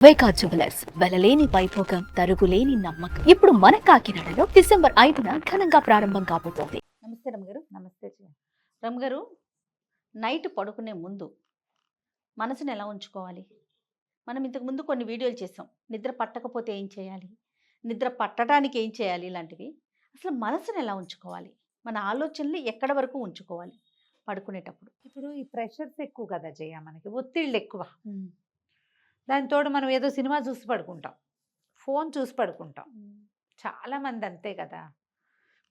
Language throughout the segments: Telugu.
వైకా జ్యువెలర్స్ వెలలేని వైభోగం తరుగులేని నమ్మకం. ఇప్పుడు మన కాకినాడలో డిసెంబర్ ఐదున ఘనంగా ప్రారంభం కాబోతోంది. నమస్తే రమ్మగారు నమస్తే చెయ్యి. రమ్మగారు నైట్ పడుకునే ముందు మనసుని ఎలా ఉంచుకోవాలి? మనం ఇంతకు ముందు కొన్ని వీడియోలు చేసాం. నిద్ర పట్టకపోతే ఏం చేయాలి? నిద్ర పట్టడానికి ఏం చేయాలి? ఇలాంటివి. అసలు మనసుని ఎలా ఉంచుకోవాలి? మన ఆలోచనలు ఎక్కడ వరకు ఉంచుకోవాలి? పడుకునేటప్పుడు. ఇప్పుడు ఈ ప్రెషర్స్ ఎక్కువ కదా జయ మనకి ఒత్తిళ్ళు ఎక్కువ. దానితోడు మనం ఏదో సినిమా చూసి పడుకుంటాం. ఫోన్ చూసి పడుకుంటాం. చాలా మంది అంతే కదా!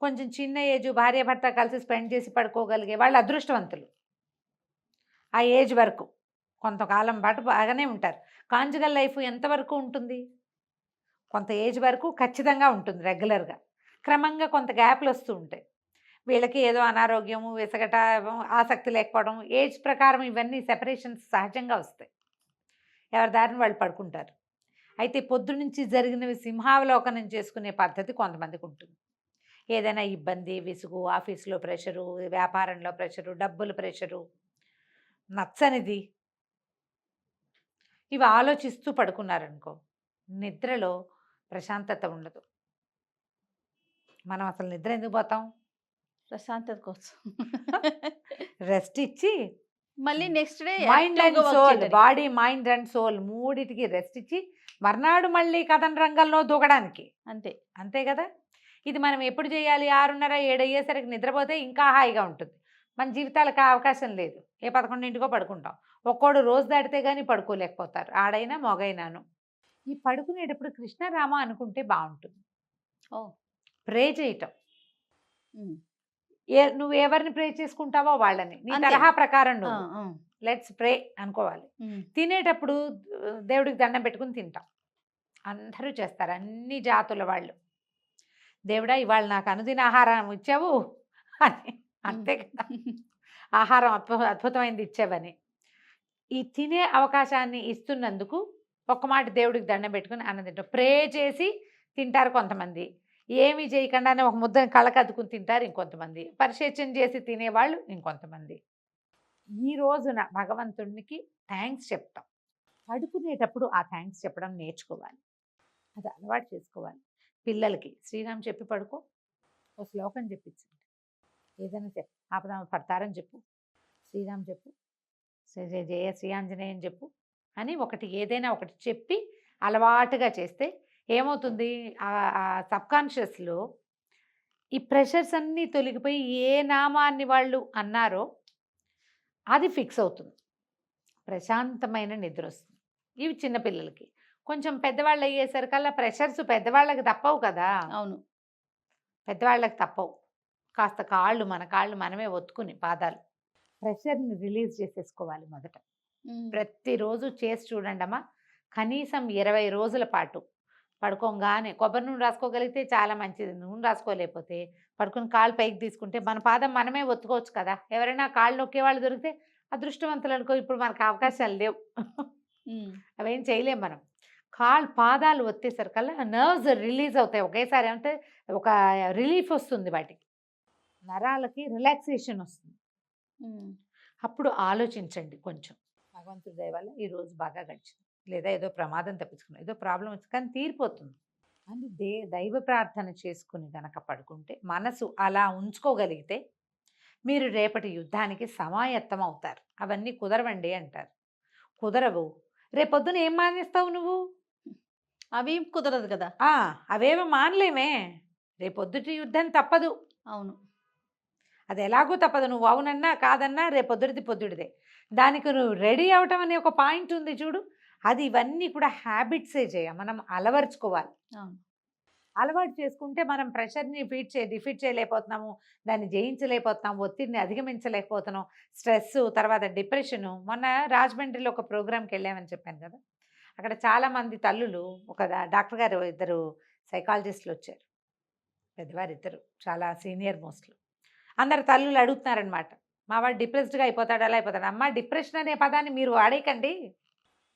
కొంచెం చిన్న ఏజ్ భార్య భర్త కలిసి స్పెండ్ చేసి పడుకోగలిగే వాళ్ళు అదృష్టవంతులు. ఆ ఏజ్ వరకు. కొంతకాలం పాటు బాగానే ఉంటారు. కాంజుగల్ లైఫ్ ఎంతవరకు ఉంటుంది? కొంత ఏజ్ వరకు ఖచ్చితంగా ఉంటుంది రెగ్యులర్గా. క్రమంగా కొంత గ్యాప్లు వస్తూ ఉంటాయి. వీళ్ళకి ఏదో అనారోగ్యము విసగట ఆసక్తి లేకపోవడం ఏజ్ ప్రకారం ఇవన్నీ సెపరేషన్స్ సహజంగా వస్తాయి. ఎవరి దారిని వాళ్ళు పడుకుంటారు. అయితే పొద్దునుంచి జరిగినవి సింహావలోకనం చేసుకునే పద్ధతి కొంతమందికి ఉంటుంది. ఏదైనా ఇబ్బంది విసుగు ఆఫీస్లో ప్రెషరు వ్యాపారంలో ప్రెషరు డబ్బుల ప్రెషరు నచ్చనిది. ఇవి ఆలోచిస్తూ పడుకున్నారనుకో నిద్రలో ప్రశాంతత ఉండదు. మనం అసలు నిద్ర ఎందుకు పోతాం? ప్రశాంతత కోసం. రెస్ట్ ఇచ్చి మళ్ళీ next day mind and soul body mind and soul మూడిటికి రెస్ట్ ఇచ్చి మర్నాడు మళ్ళీ కథన రంగంలో దూకడానికి. అంతే. అంతే కదా? ఇది మనం ఎప్పుడు చేయాలి? ఆరున్నర ఏడు అయ్యేసరికి నిద్రపోతే ఇంకా హాయిగా ఉంటుంది. మన జీవితాలకు అవకాశం లేదు. ఏ పదకొండింటికో పడుకుంటాం. ఒక్కోడు రోజు దాటితే కానీ పడుకోలేకపోతారు. ఆడైనా మొగైనాను. ఈ పడుకునేటప్పుడు కృష్ణరామ అనుకుంటే బాగుంటుంది. ఓ. ప్రే చేయటం. ఏ నువ్వు ఎవరిని ప్రే చేసుకుంటావో వాళ్ళని. నీ అంతే. తరహా ప్రకారం నువ్వు. లెట్స్ ప్రే అనుకోవాలి. తినేటప్పుడు దేవుడికి దండం పెట్టుకుని తింటాం. అందరూ చేస్తారు అన్ని జాతుల వాళ్ళు. దేవుడా ఇవాళ నాకు అనుదిన ఆహారం ఇచ్చావు అని. అంతే కదా. ఆహారం అద్భుత అద్భుతమైనది ఇచ్చావని. ఈ తినే అవకాశాన్ని ఇస్తున్నందుకు ఒక్క మాట దేవుడికి దండం పెట్టుకుని అన్నం తింటాం ప్రే చేసి తింటారు కొంతమంది. ఏమీ చేయకుండానే ఒక ముద్దని కళ్ళకద్దుకుని తింటారు ఇంకొంతమంది. పరిశేచన చేసి తినేవాళ్ళు ఇంకొంతమంది. ఈ రోజున భగవంతుడికి థ్యాంక్స్ చెప్తాం. పడుకునేటప్పుడు ఆ థ్యాంక్స్ చెప్పడం నేర్చుకోవాలి. అది అలవాటు చేసుకోవాలి. పిల్లలకి శ్రీరామ్ చెప్పి పడుకో ఓ శ్లోకం చెప్పించండి. ఏదైనా చెప్పు ఆపదామ పడతారని చెప్పు శ్రీరామ్ చెప్పు శ్రీ జయ జయ శ్రీ ఆంజనేయం చెప్పు అని ఒకటి ఏదైనా ఒకటి చెప్పి అలవాటుగా చేస్తే ఏమవుతుంది? ఆ సబ్కాన్షియస్లో ఈ ప్రెషర్స్ అన్నీ తొలగిపోయి ఏ నామాన్ని వాళ్ళు అన్నారో అది ఫిక్స్ అవుతుంది. ప్రశాంతమైన నిద్ర వస్తుంది. ఇవి చిన్నపిల్లలకి కొంచెం పెద్దవాళ్ళు అయ్యేసరికల్లా ప్రెషర్స్ పెద్దవాళ్ళకి తప్పవు కదా! అవును. పెద్దవాళ్ళకి తప్పవు. కాస్త కాళ్ళు మన కాళ్ళు మనమే ఒత్తుకుని పాదాలు. ప్రెషర్ని రిలీజ్ చేసేసుకోవాలి మొదట. ప్రతిరోజు చేసి చూడండి అమ్మా కనీసం ఇరవై రోజుల పాటు పడుకోగానే కొబ్బరి నూనె రాసుకోగలిగితే చాలా మంచిది. నూనె రాసుకోలేకపోతే పడుకుని కాళ్ళు పైకి తీసుకుంటే మన పాదం మనమే ఒత్తుకోవచ్చు కదా! ఎవరైనా కాళ్ళు నొక్కే వాళ్ళు దొరికితే అదృష్టవంతులు అనుకో ఇప్పుడు మనకు అవకాశాలు లేవు. అవేం చేయలేం మనం. కాళ్ళు పాదాలు ఒత్తేసరికల్లా నర్వ్స్ రిలీజ్ అవుతాయి. ఒకేసారి అంటే ఒక రిలీఫ్ వస్తుంది వాటికి. నరాలకి రిలాక్సేషన్ వస్తుంది. అప్పుడు ఆలోచించండి కొంచెం. భగవంతుడి దయ వల్ల ఈ రోజు బాగా గడిచింది. లేదా ఏదో ప్రమాదం తప్పించుకున్నాం. ఏదో ప్రాబ్లం వచ్చి కానీ తీరిపోతుంది. అని దే దైవ ప్రార్థన చేసుకుని గనక పడుకుంటే మనసు అలా ఉంచుకోగలిగితే మీరు రేపటి యుద్ధానికి సమాయత్తం అవుతారు. అవన్నీ కుదరవండి అంటారు. కుదరవు. రేపొద్దున ఏం మానేస్తావు నువ్వు? అవి కుదరదు కదా. ఆ, అవేమో మానలేమే. రేపొద్దుటి యుద్ధం తప్పదు. అవును. అది ఎలాగో తప్పదు. నువ్వు అవునన్నా కాదన్నా రేపొద్దుడిది పొద్దుడిదే దానికి నువ్వు రెడీ అవటం అనే ఒక పాయింట్ ఉంది చూడు. అది ఇవన్నీ కూడా హ్యాబిట్సే చేయ. మనం అలవర్చుకోవాలి. అలవాటు చేసుకుంటే మనం ప్రెషర్ని ఫీట్ చే డిఫీట్ చేయలేకపోతున్నాము. దాన్ని జయించలేకపోతున్నాం. ఒత్తిడిని అధిగమించలేకపోతున్నాం. స్ట్రెస్ తర్వాత డిప్రెషను. మొన్న రాజమండ్రిలో ఒక ప్రోగ్రామ్కి వెళ్ళామని చెప్పాను కదా! అక్కడ చాలామంది తల్లులు ఒక డాక్టర్ గారు ఇద్దరు సైకాలజిస్టులు వచ్చారు. పెద్దవారు ఇద్దరు చాలా సీనియర్ మోస్ట్లు. అందరు తల్లులు అడుగుతున్నారనమాట మా వాడు డిప్రెస్డ్గా అయిపోతాడు అలా అయిపోతాడు? అమ్మ డిప్రెషన్ అనే పదాన్ని మీరు వాడేయకండి. ఉమ్.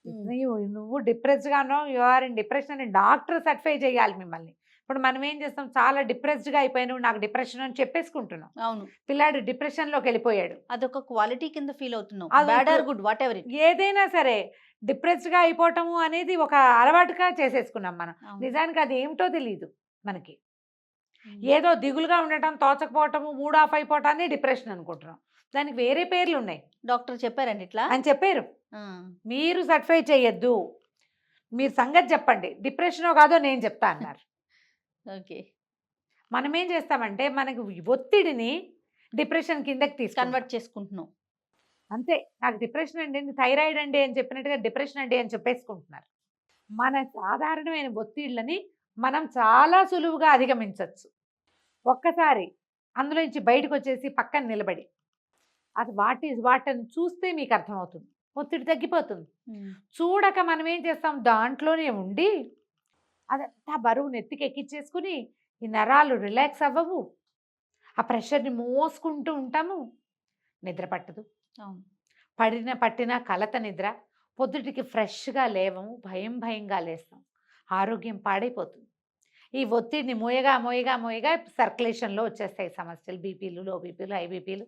నువ్వు నువ్వు డిప్రెస్డ్గానో యు ఆర్ ఇన్ డిప్రెషన్ అని డాక్టర్ సర్టిఫై చేయాలి మిమ్మల్ని. ఇప్పుడు మనం ఏం చేస్తాం చాలా డిప్రెస్డ్గా అయిపోయినావు నాకు డిప్రెషన్ అని చెప్పేసుకుంటున్నాం అవును. పిల్లాడు డిప్రెషన్లోకి వెళ్ళిపోయాడు. అదొక క్వాలిటీ కింద ఫీల్ అవుతున్నాం. గుడ్ వాట్ ఎవర్ ఏదైనా సరే డిప్రెస్డ్గా అయిపోవటము అనేది ఒక అలవాటుగా చేసేసుకున్నాం మనం. నిజానికి అది ఏమిటో తెలియదు మనకి. ఏదో దిగులుగా ఉండటం తోచకపోవటము మూడ్ ఆఫ్ అయిపోవటాన్ని డిప్రెషన్ అనుకుంటున్నాం. దానికి వేరే పేర్లు ఉన్నాయి డాక్టర్ చెప్పారండి ఇట్లా? అని చెప్పారు. మీరు సర్టిఫై చేయొద్దు మీరు సంగతి చెప్పండి. డిప్రెషనో కాదో నేను చెప్తా అన్నారు. ఓకే. మనం ఏం చేస్తామంటే మనకి ఒత్తిడిని డిప్రెషన్ కిందకి తీసుకు కన్వర్ట్ చేసుకుంటున్నాం. అంతే. నాకు డిప్రెషన్ అండి థైరాయిడ్ అండి అని చెప్పినట్టుగా డిప్రెషన్ అండి అని చెప్పేసుకుంటున్నారు. మన సాధారణమైన ఒత్తిళ్ళని మనం చాలా సులువుగా అధిగమించవచ్చు ఒక్కసారి అందులో నుంచి బయటకు వచ్చేసి పక్కన నిలబడి. అది వాటి వాటిని చూస్తే మీకు అర్థమవుతుంది. ఒత్తిడి తగ్గిపోతుంది. చూడక మనం ఏం చేస్తాం? దాంట్లోనే ఉండి అదంతా బరువు నెత్తికి ఎక్కించేసుకుని ఈ నరాలు రిలాక్స్ అవ్వవు. ఆ ప్రెషర్ని మోసుకుంటూ ఉంటాము. నిద్ర పట్టదు. అవును. పడిన పట్టిన కలత నిద్ర. పొద్దుటికి ఫ్రెష్గా లేవము. భయం భయంగా లేస్తాం. ఆరోగ్యం పాడైపోతుంది. ఈ ఒత్తిడిని మోయగా మోయగా మోయగా సర్క్యులేషన్లో వచ్చేస్తాయి సమస్యలు. బీపీలు లో బీపీలు హై బీపీలు.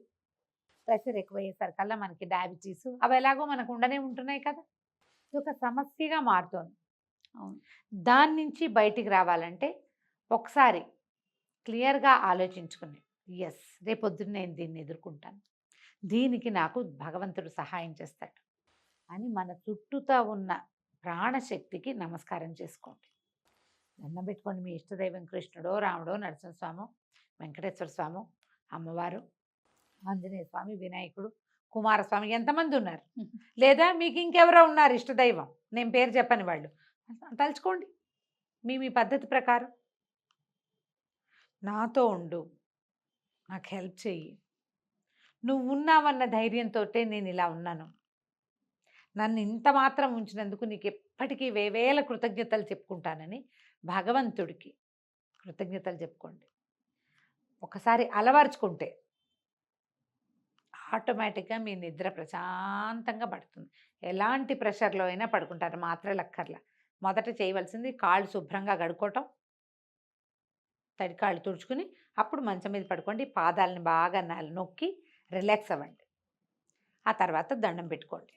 ప్రెషర్ ఎక్కువయ్యేసరికల్లా మనకి డయాబెటీస్ అవి ఎలాగో మనకు ఉండనే ఉంటున్నాయి కదా! ఇది ఒక సమస్యగా మారుతోంది. అవును. దాని నుంచి బయటికి రావాలంటే ఒకసారి క్లియర్గా ఆలోచించుకుని ఎస్ రేపొద్దున నేను దీన్ని ఎదుర్కొంటాను. దీనికి నాకు భగవంతుడు సహాయం చేస్తాడు అని మన చుట్టూతా ఉన్న ప్రాణశక్తికి నమస్కారం చేసుకోండి. దండం పెట్టుకోండి మీ ఇష్టదైవం కృష్ణుడో రాముడో నరసింహస్వామో వెంకటేశ్వర స్వామి అమ్మవారు ఆంజనేయ స్వామి వినాయకుడు కుమారస్వామి ఎంతమంది ఉన్నారు? లేదా మీకు ఇంకెవరో ఉన్నారు ఇష్టదైవం? నేను పేరు చెప్పని వాళ్ళు. తలుచుకోండి. మీ మీ పద్ధతి ప్రకారం. నాతో ఉండు. నాకు హెల్ప్ చెయ్యి. నువ్వు ఉన్నావన్న ధైర్యంతో నేను ఇలా ఉన్నాను. నన్ను ఇంత మాత్రం ఉంచినందుకు నీకు ఎప్పటికీ వేవేల కృతజ్ఞతలు చెప్పుకుంటానని భగవంతుడికి కృతజ్ఞతలు చెప్పుకోండి. ఒకసారి అలవర్చుకుంటే ఆటోమేటిక్గా మీ నిద్ర ప్రశాంతంగా పడుతుంది. ఎలాంటి ప్రెషర్లో అయినా పడుకుంటారు మాత్రలు అక్కర్లా మొదట చేయవలసింది కాళ్ళు శుభ్రంగా కడుక్కోవటం. తడి కాళ్ళు తుడుచుకుని అప్పుడు మంచం మీద పడుకోండి. పాదాలని బాగా నొక్కి రిలాక్స్ అవ్వండి. ఆ తర్వాత దండం పెట్టుకోండి.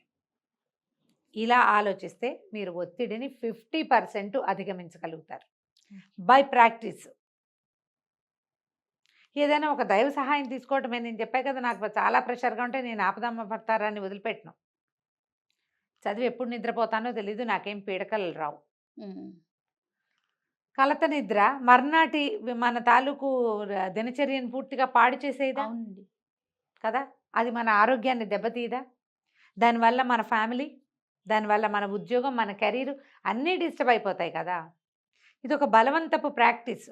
ఇలా ఆలోచిస్తే మీరు ఒత్తిడిని ఫిఫ్టీ పర్సెంట్ అధిగమించగలుగుతారు. By practice. ఏదైనా ఒక దైవ సహాయం తీసుకోవటమే నేను చెప్పా కదా నాకు చాలా ప్రెషర్గా ఉంటే నేను ఆపదమ్మ పడతారని వదిలిపెట్టను. చదివి ఎప్పుడు నిద్రపోతానో తెలీదు నాకేం పీడకలు రావు. కలత నిద్ర మర్నాటి మన తాలూకు దినచర్యను పూర్తిగా పాడు చేసేదా? కదా అది మన ఆరోగ్యాన్ని దెబ్బతీయదా? దానివల్ల మన ఫ్యామిలీ దానివల్ల మన ఉద్యోగం మన కెరీర్ అన్నీ డిస్టర్బ్ అయిపోతాయి కదా! ఇది ఒక బలవంతపు ప్రాక్టీస్.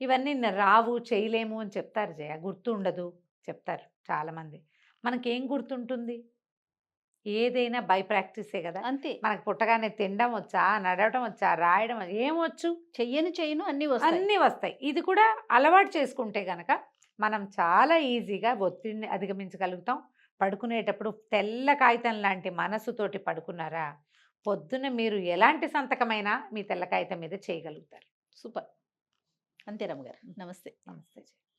ఇవన్నీ రావు చేయలేము అని చెప్తారు జయ. గుర్తు ఉండదు చెప్తారు చాలామంది. మనకేం గుర్తుంటుంది? ఏదైనా బై ప్రాక్టీసే కదా! అంతే. మనకు పుట్టగానే తినడం వచ్చా నడవటం వచ్చా రాయడం ఏమొచ్చు చెయ్యను చెయ్యను అన్ని వస్తాయి. అన్నీ వస్తాయి. ఇది కూడా అలవాటు చేసుకుంటే గనక మనం చాలా ఈజీగా ఒత్తిడిని అధిగమించగలుగుతాం. పడుకునేటప్పుడు తెల్ల కాగితం లాంటి మనసుతోటి పడుకున్నారా? పొద్దున మీరు ఎలాంటి సంతకమైనా మీ తెల్ల కాగితం మీద చేయగలుగుతారు. సూపర్. అంతే రమ్మగారు నమస్తే. నమస్తే.